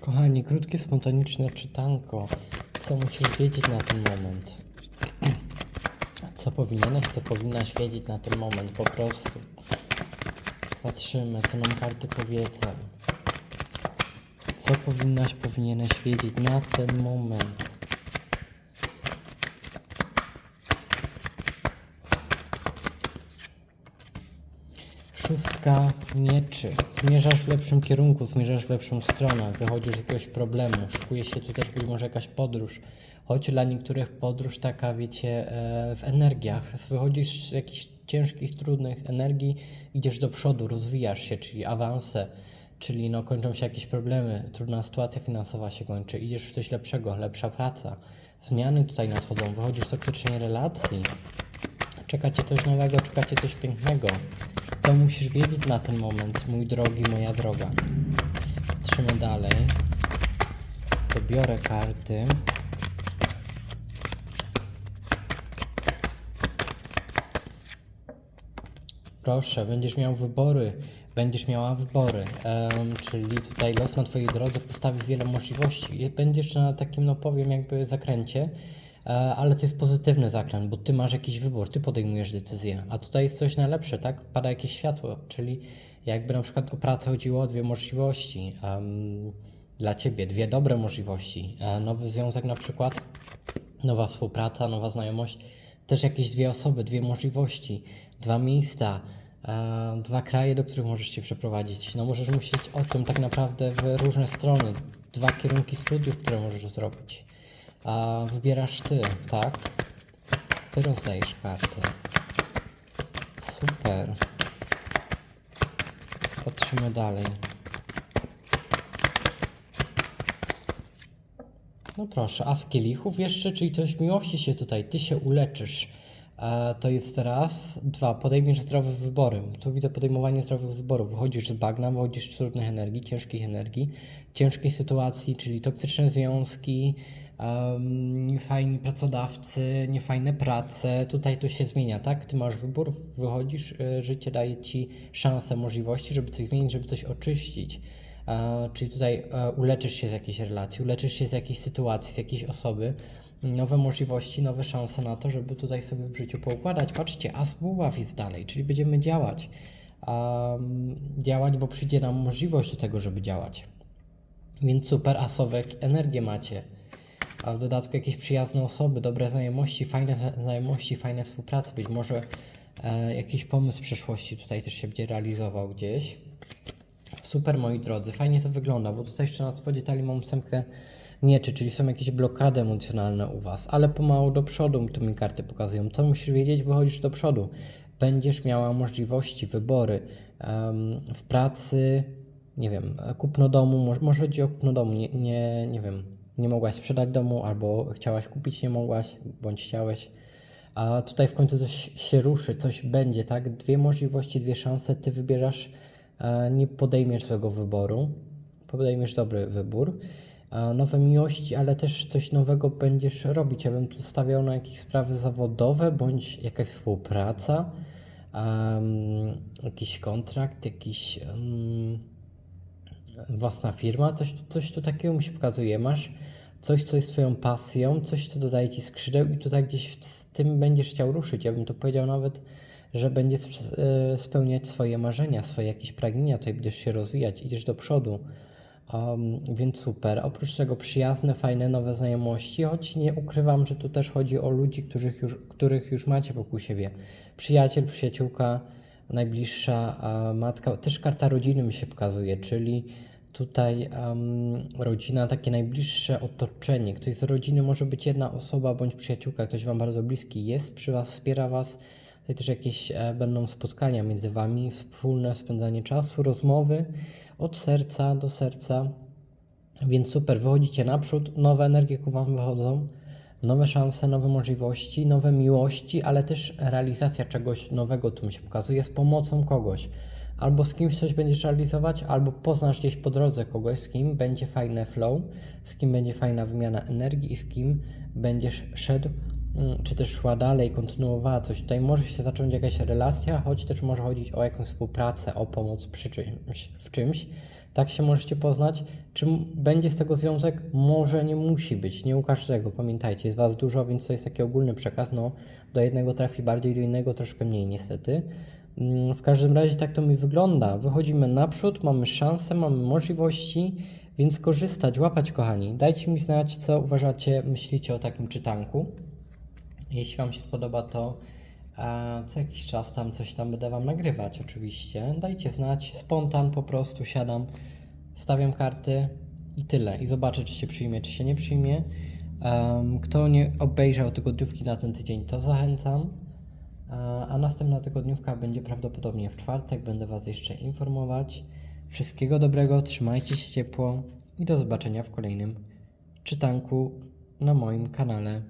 Kochani, krótkie, spontaniczne czytanko. Co musisz wiedzieć na ten moment? Co powinieneś, co powinnaś wiedzieć na ten moment, po prostu. Patrzymy, co nam karty powiedzą. Co powinnaś, powinieneś wiedzieć na ten moment. Szóstka mieczy. Zmierzasz w lepszym kierunku, zmierzasz w lepszą stronę, wychodzisz z jakiegoś problemu, szykuje się tu też być może jakaś podróż. Choć dla niektórych podróż taka, wiecie, e, w energiach. Wychodzisz z jakichś ciężkich, trudnych energii, idziesz do przodu, rozwijasz się, czyli awanse, czyli no, kończą się jakieś problemy, trudna sytuacja finansowa się kończy, idziesz w coś lepszego, lepsza praca. Zmiany tutaj nadchodzą, wychodzisz z określenia relacji, Czeka cię coś nowego, czeka cię coś pięknego. To musisz wiedzieć na ten moment, mój drogi, moja droga. Patrzymy dalej. Dobiorę karty. Proszę, będziesz miał wybory, będziesz miała wybory, em, czyli tutaj los na Twojej drodze postawi wiele możliwości. Będziesz na takim, no powiem, jakby zakręcie, e, ale to jest pozytywny zakręt, bo Ty masz jakiś wybór, Ty podejmujesz decyzję, a tutaj jest coś najlepsze, tak? Pada jakieś światło, czyli jakby na przykład o pracę chodziło o dwie możliwości em, dla Ciebie, dwie dobre możliwości, e, nowy związek na przykład, nowa współpraca, nowa znajomość, też jakieś dwie osoby, dwie możliwości, dwa miejsca, e, dwa kraje, do których możesz się przeprowadzić. No możesz myśleć o tym tak naprawdę w różne strony, dwa kierunki studiów, które możesz zrobić. A wybierasz ty, tak? Ty rozdajesz karty. Super. Patrzymy dalej. No proszę, a z kielichów jeszcze, czyli coś w miłości się tutaj, ty się uleczysz. E, to jest raz. Dwa, podejmiesz zdrowe wybory. Tu widzę podejmowanie zdrowych wyborów. Wychodzisz z bagna, wychodzisz z trudnych energii, ciężkich energii, ciężkiej sytuacji, czyli toksyczne związki, um, niefajni pracodawcy, niefajne prace. Tutaj to się zmienia, tak? Ty masz wybór, wychodzisz, e, życie daje ci szansę, możliwości, żeby coś zmienić, żeby coś oczyścić. E, czyli tutaj e, uleczysz się z jakiejś relacji, uleczysz się z jakiejś sytuacji, z jakiejś osoby, nowe możliwości, nowe szanse na to, żeby tutaj sobie w życiu poukładać. Patrzcie, as buław jest dalej, czyli będziemy działać. Am, działać, bo przyjdzie nam możliwość do tego, żeby działać. Więc super asowek, energię macie. A w dodatku jakieś przyjazne osoby, dobre znajomości, fajne zna- znajomości, fajne współprace. Być może e, jakiś pomysł w przeszłości tutaj też się będzie realizował gdzieś. Super, moi drodzy, fajnie to wygląda, bo tutaj jeszcze na spodzie talii mam ósemkę mieczy, czyli są jakieś blokady emocjonalne u Was, ale pomału do przodu tu mi karty pokazują. Co musisz wiedzieć? Wychodzisz do przodu. Będziesz miała możliwości, wybory em, w pracy, nie wiem, kupno domu, może, może chodzi o kupno domu, nie, nie, nie wiem, nie mogłaś sprzedać domu, albo chciałaś kupić, nie mogłaś, bądź chciałeś. A tutaj w końcu coś się ruszy, coś będzie, tak? Dwie możliwości, dwie szanse, ty wybierasz, e, nie podejmiesz swojego wyboru, podejmiesz dobry wybór. E, Nowe miłości, ale też coś nowego będziesz robić. Ja bym tu stawiał na jakieś sprawy zawodowe, bądź jakaś współpraca, em, jakiś kontrakt, jakiś em, własna firma, coś, coś tu takiego mi się pokazuje. Masz coś, co jest Twoją pasją, coś, co dodaje Ci skrzydeł i tutaj gdzieś z tym będziesz chciał ruszyć. Ja bym to powiedział nawet, że będziesz e, spełniać swoje marzenia, swoje jakieś pragnienia, tutaj będziesz się rozwijać, idziesz do przodu. Um, więc super. Oprócz tego przyjazne, fajne, nowe znajomości, choć nie ukrywam, że tu też chodzi o ludzi, których już, których już macie wokół siebie. Przyjaciel, przyjaciółka, najbliższa matka, też karta rodziny mi się pokazuje, czyli tutaj em, rodzina, takie najbliższe otoczenie. Ktoś z rodziny może być jedna osoba bądź przyjaciółka, ktoś Wam bardzo bliski jest przy Was, wspiera Was. Tutaj też jakieś e, będą spotkania między Wami, wspólne spędzanie czasu, rozmowy od serca do serca. Więc super, wychodzicie naprzód, nowe energie ku Wam wychodzą, nowe szanse, nowe możliwości, nowe miłości, ale też realizacja czegoś nowego tu mi się pokazuje z pomocą kogoś. Albo z kimś coś będziesz realizować, albo poznasz gdzieś po drodze kogoś, z kim będzie fajne flow, z kim będzie fajna wymiana energii i z kim będziesz szedł, czy też szła dalej, kontynuowała coś. Tutaj może się zacząć jakaś relacja, choć też może chodzić o jakąś współpracę, o pomoc przy czymś, w czymś. Tak się możecie poznać. Czy będzie z tego związek? Może nie musi być, nie u każdego. Pamiętajcie, jest Was dużo, więc to jest taki ogólny przekaz. No, do jednego trafi bardziej, do innego troszkę mniej niestety. Mm, W każdym razie tak to mi wygląda. Wychodzimy naprzód, mamy szanse, mamy możliwości, więc korzystać, łapać kochani. Dajcie mi znać, co uważacie, myślicie o takim czytanku. Jeśli Wam się spodoba, to co jakiś czas tam coś tam będę Wam nagrywać, oczywiście. Dajcie znać, spontan po prostu siadam, stawiam karty i tyle. I zobaczę, czy się przyjmie, czy się nie przyjmie. Kto nie obejrzał tygodniówki na ten tydzień, to zachęcam. A następna tygodniówka będzie prawdopodobnie w czwartek. Będę Was jeszcze informować. Wszystkiego dobrego, trzymajcie się ciepło i do zobaczenia w kolejnym czytanku na moim kanale.